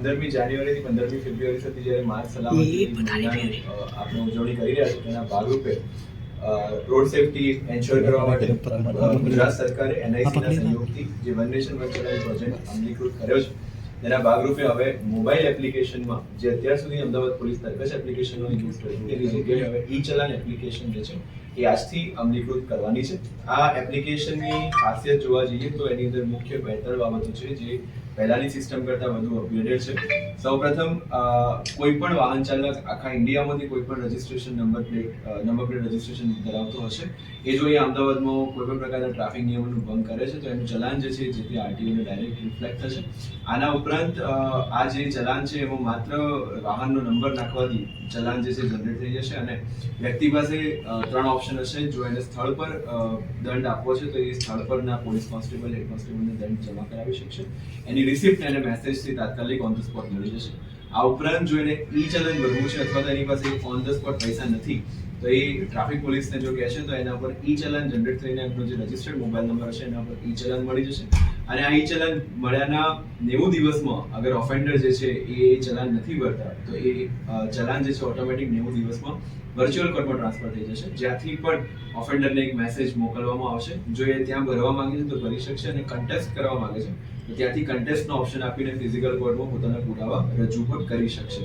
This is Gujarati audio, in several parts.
પંદરમી જાન્યુઆરીથી પંદરમી ફેબ્રુઆરી સુધી જ્યારે માર્ગ સલામતી આપણે ઉજવણી કરી રહ્યા છીએ તેના ભાગરૂપે રોડ સેફટી એન્શ્યોર કરવા માટે ગુજરાત સરકારે એનઆઈસીના સહયોગથી જે વન નેશન વન ચલાવી પ્રોજેક્ટ અમલીકૃત કર્યો છે તેના ભાગરૂપે હવે મોબાઈલ એપ્લિકેશનમાં જે અત્યાર સુધી અમદાવાદ પોલીસ તરકશ એપ્લિકેશનનો યુઝ કર્યો તેની જગ્યાએ હવે ઈ ચલાન એપ્લિકેશન જે છે એ આજથી અમલીકૃત કરવાની છે. આ એપ્લિકેશનની ખાસિયત જોવા જઈએ તો એની અંદર મુખ્ય બે બાબતો છે જે પહેલાની સિસ્ટમ કરતાં વધુ અપગ્રેડેડ છે. સૌપ્રથમ કોઈ પણ વાહન ચાલક આખા ઇન્ડિયામાંથી કોઈ પણ registration number plate number plate registration ધરાવતો હશે. એ જો એ અમદાવાદમાં કોઈ પણ પ્રકારના ટ્રાફિક નિયમોનું ભંગ કરે છે, તો એનું ચલાન જે છે જે તે આરટીઓને ડાયરેક્ટ રિફ્લેક્ટ થશે. આના ઉપરાંત આ જે ચલાન છે એમાં માત્ર વાહનનો નંબર નાખવાથી ચલાન જે છે જનરેટ થઈ જશે અને વ્યક્તિ પાસે ત્રણ ઓપ્શન હશે. જો એને સ્થળ પર દંડ આપવો છે, તો એ સ્થળ પરના પોલીસ કોન્સ્ટેબલ હેડ કોન્સ્ટેબલને દંડ જમા કરાવી શકશે. એની રિસિપ્ટ અને મેસેજથી તાત્કાલિક ઓન ધ સ્પોટ મળી જશે. આ ઉપરાંત જો એને ઈ ચલન ભરવું છે અથવા તો એની પાસે ઓન ધ સ્પોટ પૈસા નથી, તો એ ટ્રાફિક પોલીસને જો કહેશે તો એના પર ઈ ચલન જનરેટ થઈને એમનો જે રજિસ્ટર્ડ મોબાઈલ નંબર હશે એના પર ઈ ચલન મળી જશે. અને આ ઈ ચલન મળ્યાના નેવું દિવસમાં અગર ઓફેન્ડર જે છે, એ ચલાન નથી ભરતા, તો એ ચલાન જે છે ઓટોમેટિક નેવું દિવસમાં વર્ચ્યુઅલ કોર્ટમાં ટ્રાન્સફર થઈ જશે. જ્યાંથી પણ ઓફેન્ડરને એક મેસેજ મોકલવામાં આવશે. જો એ ત્યાં ભરવા માંગે છે, તો ભરી શકશે અને કન્ટેસ્ટ કરવા માંગે છે. તો ત્યાંથી કન્ટેસ્ટનો ઓપ્શન આપીને ફિઝિકલ કોર્ટમાં પોતાના પુરાવા રજૂ પણ કરી શકશે.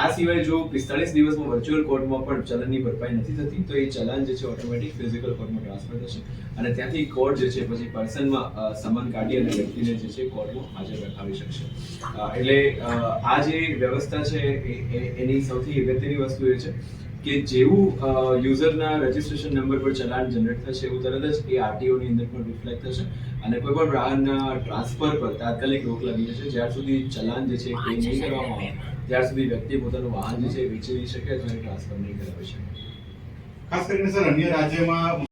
આ સિવાય જો પિસ્તાળીસ દિવસમાં વર્ચ્યુઅલ કોર્ટમાં પણ ચલનની ભરપાઈ નથી થતી, તો એ ચલન જે છે ઓટોમેટિક ફિઝિકલ કોર્ટમાં ટ્રાન્સફર થશે. અને ત્યાંથી કોર્ટ જે છે પછી પર્સનમાં સમન કાઢી અને વ્યક્તિને જે છે કોર્ટમાં હાજર રખાવી શકશે. એટલે આ જે વ્યવસ્થા છે એની સૌથી અગત્યની વસ્તુ એ છે કે જેવું યુઝરના રજિસ્ટ્રેશન નંબર પર ચલાન જનરેટ થશે એવું તરત જ એ આરટીઓની અંદર પણ રિફ્લેક્ટ થશે અને કોઈ પણ વાહનના ટ્રાન્સફર પર તાત્કાલિક રોક લાગી જશે. જ્યાર સુધી ચલાન જે છે એ નહીં કરવામાં આવે ત્યાર સુધી વ્યક્તિ પોતાનું વાહન જે છે એ વેચી શકે અથવા ટ્રાન્સફર નહીં કરાવી શકે. ખાસ કરીને સર અન્ય રાજ્યમાં